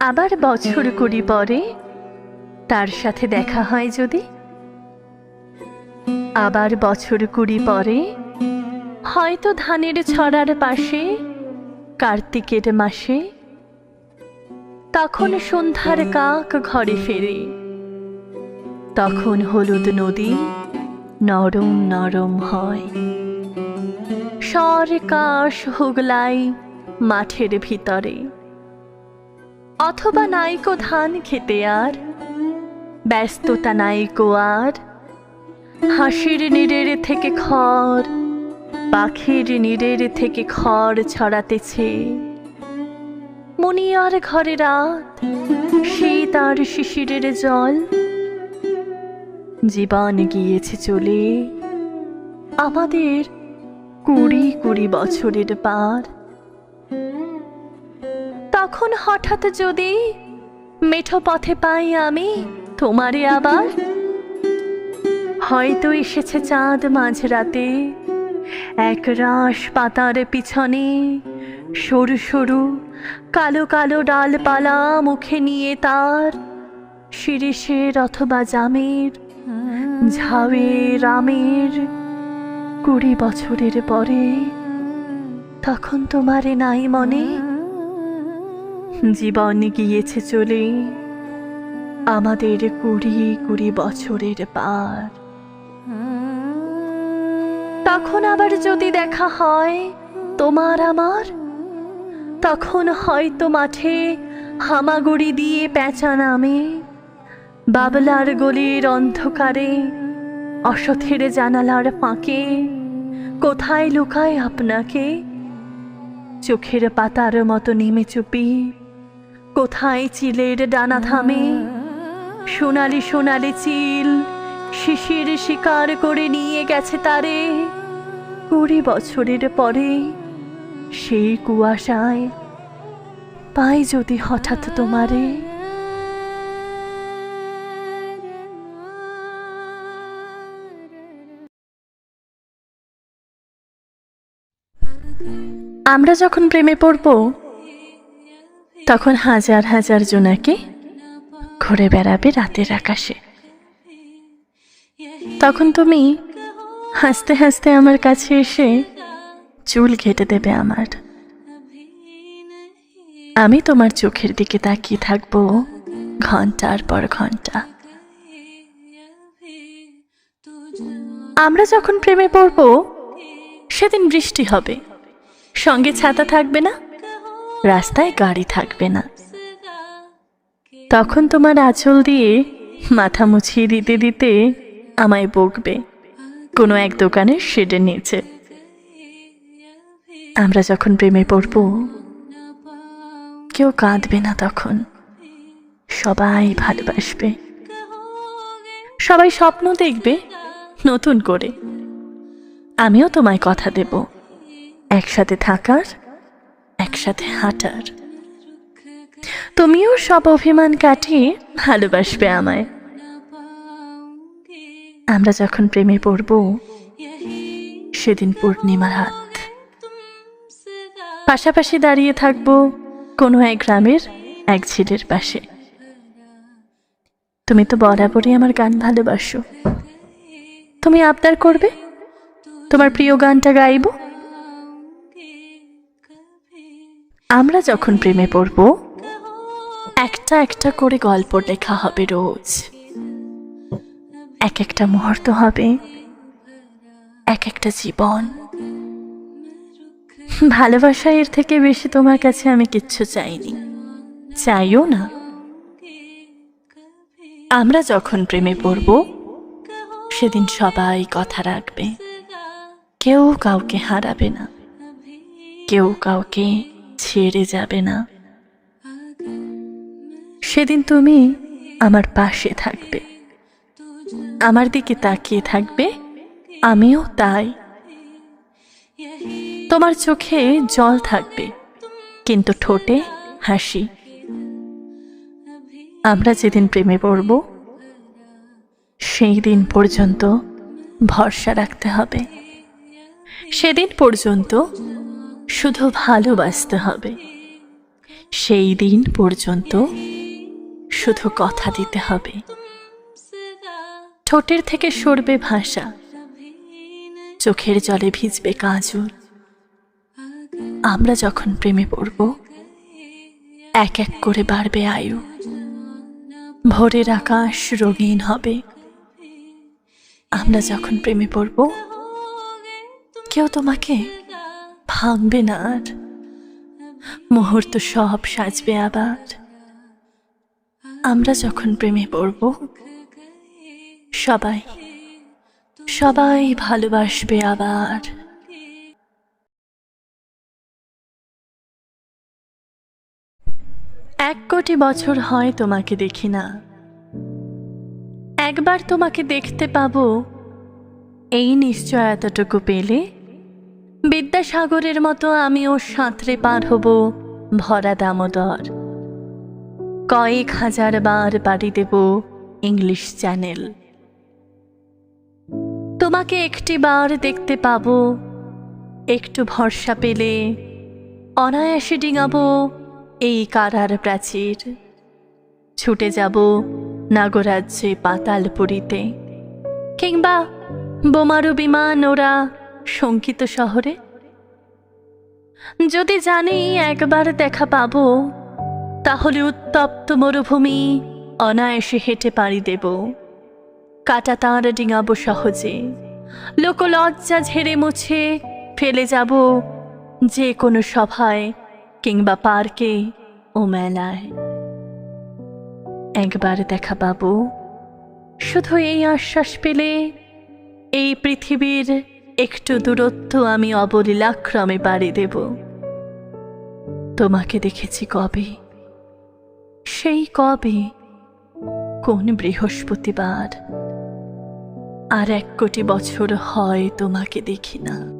আবার বছর কুড়ি পরে তার সাথে দেখা হয় যদি? আবার বছর কুড়ি পরে হয়তো ধানের ছড়ার পাশে, কার্তিকের মাসে, তখন সন্ধ্যার কাক ঘরে ফেরে। তখন হলুদ নদী নরম নরম হয়। স্বর কাশ হুগলাই মাঠের ভিতরে। অথবা নাইকো ধান খেতে আর। ব্যস্ততা নাইকো আর। হাসির নিরের থেকে খড়, পাখির নিরের থেকে খড় ছড়াতেছে। মনিয়ার ঘরে রাত সেই তার শিশিরের জল। জীবন গিয়েছে চলে, আমাদের কুড়ি কুড়ি বছরের পার। তখন হঠাৎ যদি মেঠো পথে পাই আমি তোমারে আবার? হয়তো এসেছে চাঁদ মাঝরাতে, এক রাস পাতার পিছনে সরু সরু কালো কালো ডালপালা মুখে নিয়ে তার শিরিষের অথবা জামের, ঝাউয়ের আমের কুড়ি বছরের পরে, তখন তোমারে নাই মনে জীবন গিয়েছে চলে আমাদের কুড়ি কুড়ি বছরের পার। তখন আবার যদি দেখা হয় তোমার আমার, তখন হয়তো মাঠে হামাগুড়ি দিয়ে পেঁচা নামে, বাবলার গলির অন্ধকারে অসথের জানালার ফাঁকে কোথায় লুকায় আপনাকে? চোখের পাতার মতো নেমে চুপি কোথায় চিলের ডানা থামে? সোনালি সোনালি চিল শিশির শিকার করে নিয়ে গেছে তারে। কুড়ি বছরের পরে সেই কুয়াশায় পাই যদি হঠাৎ তোমারে। আমরা যখন প্রেমে পড়ব তখন হাজার হাজার জোনাকে ঘুরে বেড়াবে রাতের আকাশে। তখন তুমি হাসতে হাসতে আমার কাছে এসে চুল ঘেটে দেবে আমার। আমি তোমার চোখের দিকে তাকিয়ে থাকব ঘণ্টার পর ঘণ্টা। আমরা যখন প্রেমে পড়ব, সেদিন বৃষ্টি হবে। সঙ্গে ছাতা থাকবে না? রাস্তায় গাড়ি থাকবে না। তখন তোমার আঁচল দিয়ে মাথা মুছিয়ে দিতে দিতে আমায় বকবে, কোনো এক দোকানের শেডের নিচে। আমরা যখন প্রেমে পড়ব, কেউ কাঁদবে না তখন। সবাই ভালোবাসবে। সবাই স্বপ্ন দেখবে নতুন করে। আমিও তোমায় কথা দেব। একসাথে থাকার একসাথে হাঁটার। তুমিও সব অভিমান কাটিয়ে ভালোবাসবে আমায়। আমরা যখন প্রেমে পড়ব, সেদিন পূর্ণিমার হাত পাশাপাশি দাঁড়িয়ে থাকব কোনো এক গ্রামের এক ঝিলের পাশে। তুমি তো বরাবরই আমার গান ভালোবাসো। তুমি আবদার করবে? তোমার প্রিয় গানটা গাইব? আমরা যখন প্রেমে পড়ব, একটা একটা করে গল্প লেখা হবে রোজ। এক একটা মুহূর্ত হবে, এক একটা জীবন। ভালোবাসা এর থেকে বেশি তোমার কাছে আমি কিচ্ছু চাইনি। চাইও না। আমরা যখন প্রেমে পড়ব, সেদিন সবাই কথা রাখবে। কেউ কাউকে হারাবে না। কেউ কাউকে ছেড়ে যাবে না। সেদিন তুমি আমার পাশে থাকবে। আমার দিকে তাকিয়ে থাকবে। আমিও তাই। তোমার চোখে জল থাকবে, কিন্তু ঠোঁটে হাসি। আমরা যেদিন প্রেমে পড়ব, সেই দিন পর্যন্ত ভরসা রাখতে হবে। সেদিন পর্যন্ত শুধু ভালোবাসতে হবে। সেই দিন পর্যন্ত শুধু কথা দিতে হবে। ঠোঁটের থেকে সরবে ভাষা, চোখের জলে ভিজবে কাজল। আমরা যখন প্রেমে পড়ব, এক এক করে বাড়বে আয়ু। ভোরের আকাশ রঙিন হবে। আমরা যখন প্রেমে পড়ব, কেউ তোমাকে ভাঙবে না আর। মুহূর্ত সব সাজবে আবার। আমরা যখন প্রেমে পড়ব, সবাই সবাই ভালোবাসবে আবার। এক কোটি বছর হয় তোমাকে দেখি না। একবার তোমাকে দেখতে পাবো, এই নিশ্চয়তাটুকু পেলে বিদ্যাসাগরের মতো আমিও সাঁতরে পার হব ভরা দামোদর। কয়েক হাজার বার বাড়ি দেব ইংলিশ চ্যানেল। তোমাকে একটি বার দেখতে পাবো, একটু ভরসা পেলে অনায়াসে ডিঙাবো এই কারার প্রাচীর। ছুটে যাব নাগরাজ্যে পাতালপুরীতে কিংবা বোমারু বিমান ওরা শঙ্কিত শহরে? যদি জানি একবার দেখা পাবো, তাহলে উত্তপ্ত মরুভূমি অনায়াসে হেঁটে পাড়ি দেব। কাটা তাঁর ডিঙাবো সহজে। লোকলজ্জা ঝেড়ে মুছে ফেলে যাব যে কোনো সভায় কিংবা পার্কে ও মেলায়। একবার দেখা পাবো। শুধু এই আশ্বাস পেলে এই পৃথিবীর একটু দূরত্ব আমি অবলীলাক্রমে পাড়ি দেব। তোমাকে দেখেছি কবে? সেই কবে? কোন বৃহস্পতিবার? আর এক কোটি বছর হয় তোমাকে দেখি না।